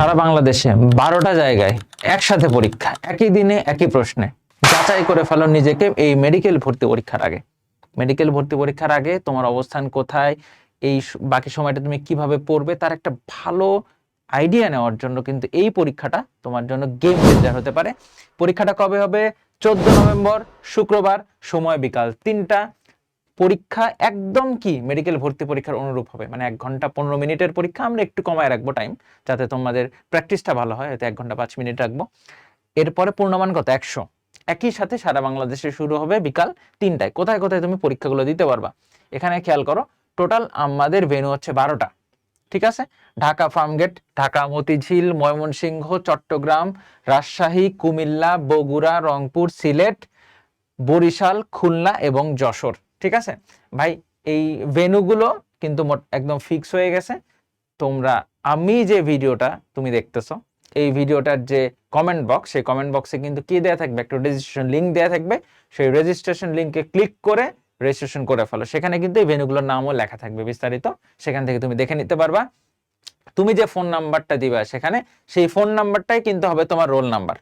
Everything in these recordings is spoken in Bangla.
সারা বাংলাদেশে বারোটা জায়গায় একসাথে পরীক্ষা, একই দিনে, একই প্রশ্নে। যাচাই করে ফেলো নিজেকে এই মেডিকেল ভর্তি পরীক্ষার আগে। মেডিকেল ভর্তি পরীক্ষার আগে তোমার অবস্থান কোথায়, এই বাকি সময়টা তুমি কীভাবে পড়বে, তার একটা ভালো আইডিয়া নেওয়ার জন্য কিন্তু এই পরীক্ষাটা তোমার জন্য গেম চেঞ্জার হতে পারে। পরীক্ষাটা কবে হবে? চোদ্দ নভেম্বর, শুক্রবার, সময় বিকাল তিনটা। পরীক্ষা একদম কি মেডিকেল ভর্তি পরীক্ষার অনুরূপ হবে? মানে এক ঘণ্টা পনেরো মিনিটের পরীক্ষা আমরা একটু কমায় রাখব টাইম যাতে তোমাদের প্র্যাকটিসটা ভালো হয় হয়তো এক ঘণ্টা পাঁচ মিনিট রাখব। এরপরে পূর্ণমান কত? একশো। একই সাথে সারা বাংলাদেশে শুরু হবে বিকাল তিনটায়। কোথায় কোথায় তুমি পরীক্ষাগুলো দিতে পারবা? এখানে খেয়াল করো টোটাল আমাদের ভেনু হচ্ছে বারোটা। ঠিক আছে? ঢাকা ফার্মগেট ঢাকা মতিঝিল, ময়মনসিংহ, চট্টগ্রাম, রাজশাহী, কুমিল্লা, বগুড়া, রংপুর, সিলেট, বরিশাল, খুলনা এবং যশোর। ঠিক আছে? ভাই, এই ভেনুগুলো কিন্তু একদম ফিক্স হয়ে গেছে। তোমরা, আমি যে ভিডিওটা তুমি দেখতেছো, এই ভিডিওটার যে কমেন্ট বক্স সেই কমেন্ট বক্সে কিন্তু কি দেয়া থাকবে? একটা রেজিস্ট্রেশন লিঙ্ক দেয়া থাকবে। সেই রেজিস্ট্রেশন লিঙ্কে ক্লিক করে রেজিস্ট্রেশন করে ফেলো। সেখানে কিন্তু এই ভেনুগুলোর নামও লেখা থাকবে বিস্তারিত। সেখান থেকে তুমি দেখে নিতে পারবা। তুমি যে ফোন নাম্বারটা দিবা সেখানে, সেই ফোন নাম্বারটাই কিন্তু হবে তোমার রোল নাম্বার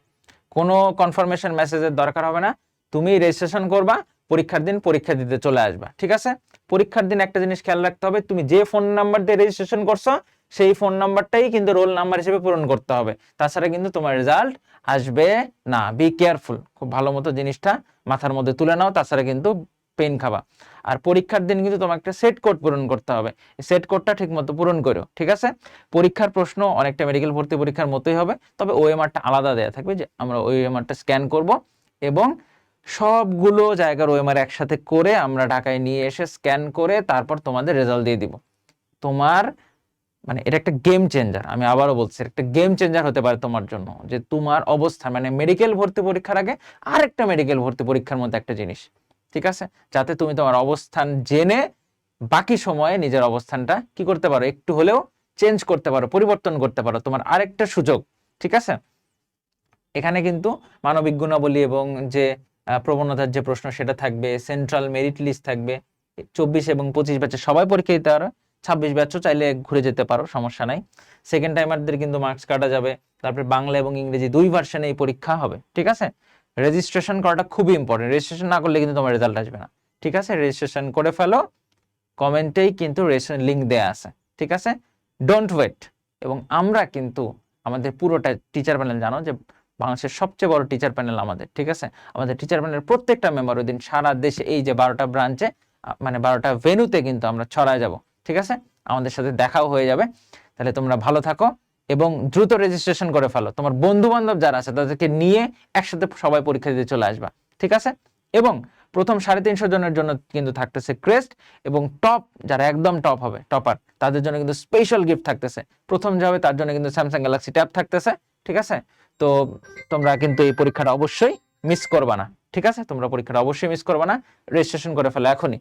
কোনো কনফার্মেশন মেসেজের দরকার হবে না। তুমি রেজিস্ট্রেশন করবা। পরীক্ষার দিন পরীক্ষা দিতে চলে আসবা, ঠিক আছে? পরীক্ষার দিন একটা জিনিস খেয়াল রাখতে হবে, তুমি যে ফোন নাম্বার দিয়ে রেজিস্ট্রেশন করছ, সেই ফোন নাম্বারটাই কিন্তু রোল নাম্বার হিসেবে পূরণ করতে হবে। তাছাড়া কিন্তু তোমার রেজাল্ট আসবে না বি কেয়ারফুল খুব ভালো মতো জিনিসটা মাথার মধ্যে তুলে নাও, তাছাড়া কিন্তু পেন খাবা। আর পরীক্ষার দিন কিন্তু তোমার একটা সেট কোড পূরণ করতে হবে সেট কোডটা ঠিক মতো পূরণ করো, ঠিক আছে? পরীক্ষার প্রশ্ন অনেকটা মেডিকেল ভর্তি পরীক্ষার মতোই হবে, তবে ওএমআরটা আলাদা দেয়া থাকবে যে আমরা ওএমআরটা স্ক্যান করব এবং সবগুলো জায়গার ওএমআর একসাথে করে আমরা ঢাকায় নিয়ে এসে স্ক্যান করে তারপর তোমাদের রেজাল্ট দিয়ে দিব। তোমার মানে এটা একটা গেম চেঞ্জার আমি আবারও বলছি একটা গেম চেঞ্জার হতে পারে তোমার জন্য। যে তোমার অবস্থা মানে মেডিকেল ভর্তি পরীক্ষার আগে আরেকটা মেডিকেল ভর্তি পরীক্ষার মধ্যে একটা জিনিস, ঠিক আছে? যাতে তুমি তোমার অবস্থান জেনে বাকি সময়ে নিজের অবস্থানটা কি করতে পারো, একটু হলেও চেঞ্জ করতে পারো, পরিবর্তন করতে পারো, তোমার আরেকটা সুযোগ, ঠিক আছে? এখানে কিন্তু মানবিক গুণাবলী এবং যে প্রবণতার যে প্রশ্ন সেটা থাকবে সেন্ট্রাল মেরিট লিস্ট থাকবে, চব্বিশ এবং পঁচিশ ব্যাচে সবাই পরীক্ষা দিতে পারো ছাব্বিশ ব্যাচও চাইলে ঘুরে যেতে পারো, সমস্যা নাই। সেকেন্ড টাইমারদের কিন্তু মার্কস কাটা যাবে, তারপরে বাংলা এবং ইংরেজি দুই ভার্সনে এই পরীক্ষা হবে, ঠিক আছে? রেজিস্ট্রেশন করাটা খুবই ইম্পর্টেন্ট রেজিস্ট্রেশন না করলে কিন্তু তোমার রেজাল্ট আসবে না, ঠিক আছে? রেজিস্ট্রেশন করে ফেলো কমেন্টেই কিন্তু রেজিস্ট্রেশন লিঙ্ক দেয়া আছে, ঠিক আছে? ডোন্ট ওয়েট এবং আমরা কিন্তু আমাদের পুরোটা টিচার প্যানেল জানো যে বাংলাদেশের সবচেয়ে বড় টিচার প্যানেল আমাদের, ঠিক আছে? আমাদের টিচার প্যানেলের প্রত্যেকটা মেম্বার ওই দিন সারা দেশে এই যে বারোটা ব্রাঞ্চে মানে বারোটা ভেনুতে কিন্তু আমরা ছড়ায় যাব, ঠিক আছে? আমাদের সাথে দেখাও হয়ে যাবে। তাহলে তোমরা ভালো থাকো এবং দ্রুত রেজিস্ট্রেশন করে ফেলো। তোমার বন্ধু বান্ধব যারা আছে, তাদেরকে নিয়ে একসাথে সবাই পরীক্ষা দিতে চলে আসবা, ঠিক আছে? এবং প্রথম সাড়ে তিনশো জনের জন্য কিন্তু থাকতেছে ক্রেস্ট এবং টপ যারা একদম টপ হবে টপার তাদের জন্য কিন্তু স্পেশাল গিফট থাকতেছে। প্রথম যে তার জন্য কিন্তু স্যামসাং গ্যালাক্সি ট্যাব থাকতেছে, ঠিক আছে? তো তোমরা কিন্তু এই পরীক্ষাটা অবশ্যই মিস করবা না। ঠিক আছে? তোমরা পরীক্ষাটা অবশ্যই মিস করবা না। রেজিস্ট্রেশন করে ফেলো এখনই।